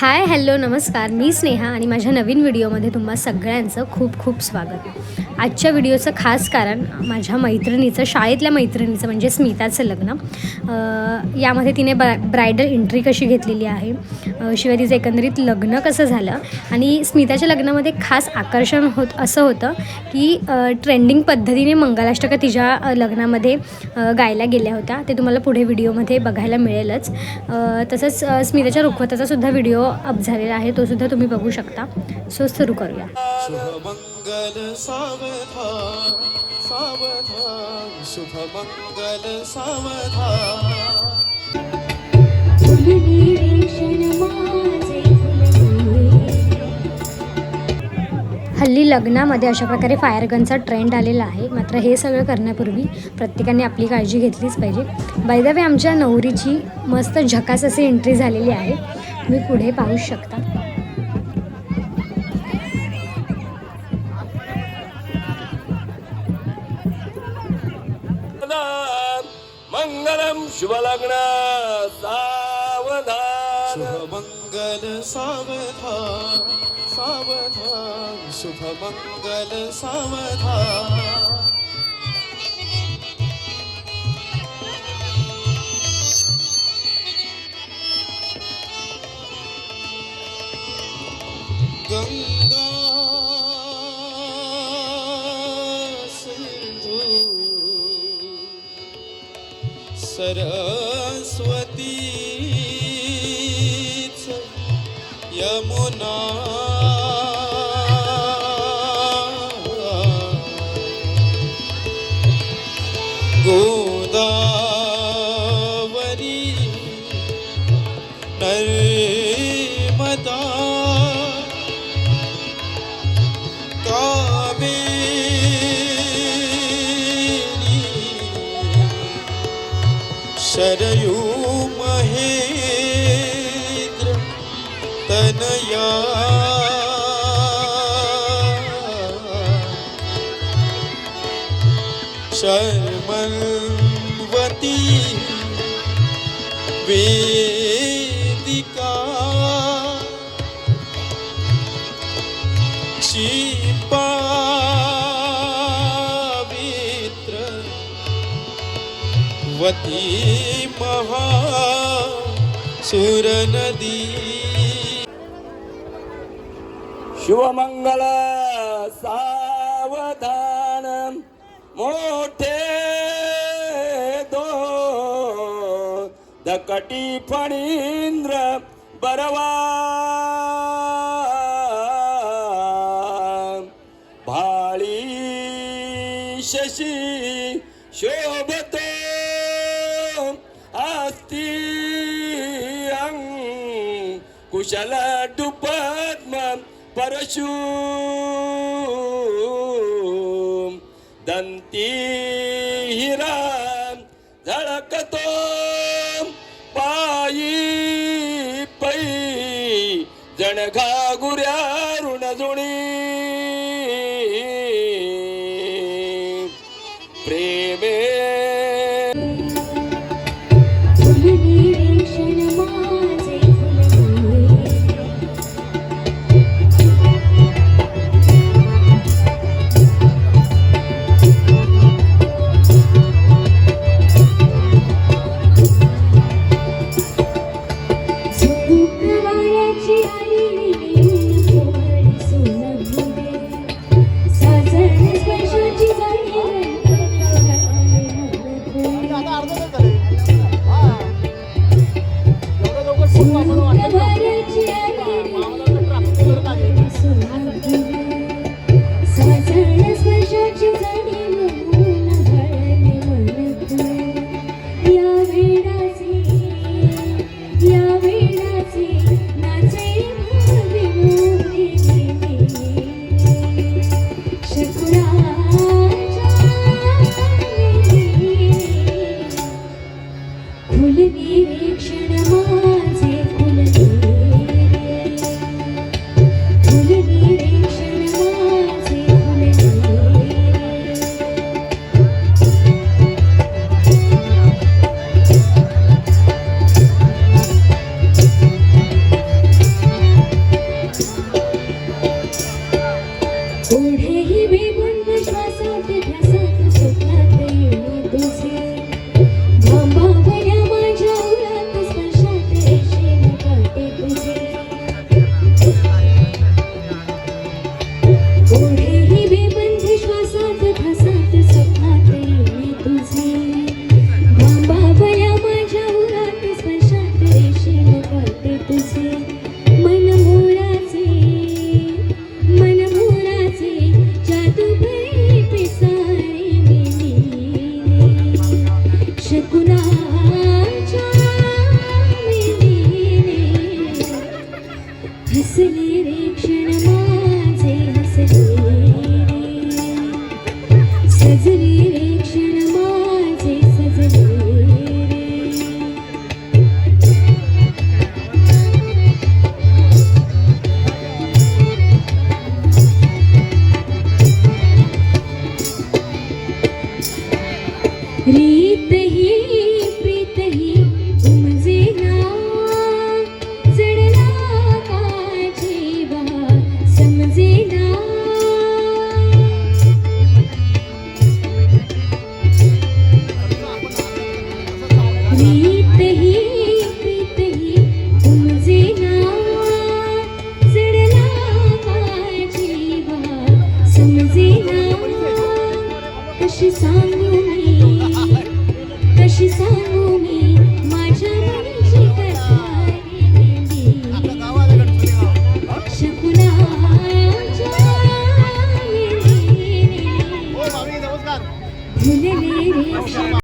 Hi hello नमस्कार. मी स्नेहा आणि माझ्या नवीन व्हिडिओमध्ये तुम्हा सगळ्यांचं खूप खूप स्वागत. आजच्या व्हिडिओचं खास कारण माझ्या मैत्रिणीचं शाळेतल्या मैत्रिणीचं म्हणजे स्मिताचं लग्न. यामध्ये तिने ब्रा ब्रायडल एंट्री कशी घेतलेली आहे शिवाय तिचं एकंदरीत लग्न कसं झालं आणि स्मिताच्या लग्नामध्ये खास आकर्षण होत असं होतं की ट्रेंडिंग पद्धतीने मंगलाष्टका तिच्या लग्नामध्ये गायला गायल्या गेल्या होत्या. ते तुम्हाला पुढे व्हिडिओमध्ये बघायला मिळेलच. तसंच स्मिताच्या रुखवताचासुद्धा व्हिडिओ अप झालेला आहे. तोसुद्धा तुम्ही बघू शकता. सो सुरू करूया. शुभमंगल सावधान सावधान सावधान. हल्ली लग्नामध्ये अशा प्रकारे फायर गनचा ट्रेंड आलेला आहे. मात्र हे सगळं करण्यापूर्वी प्रत्येकाने आपली काळजी घेतलीच पाहिजे. बाय द वे आमच्या नवरीची मस्त झकास अशी एंट्री झालेली आहे. तुम्ही पुढे पाहू शकता. मंगलम शुभलग्न सावधान। शुभमंगल सावधान सावधान शुभमंगल सावधान। गंगा सरस्वती यमुना શરયું મહેન્દ્ર તનયા શર્મવતી વેદિકા શિપાવિત્ર सुर नदी। सुरनदी शुभमंगल सावधान मोठे दो। दकटी फणींद्र बरवा। भाळी शशी शोभतो अंग कुशल दुपद्म परशु दंती हिरा झळकतो. पायी पै जण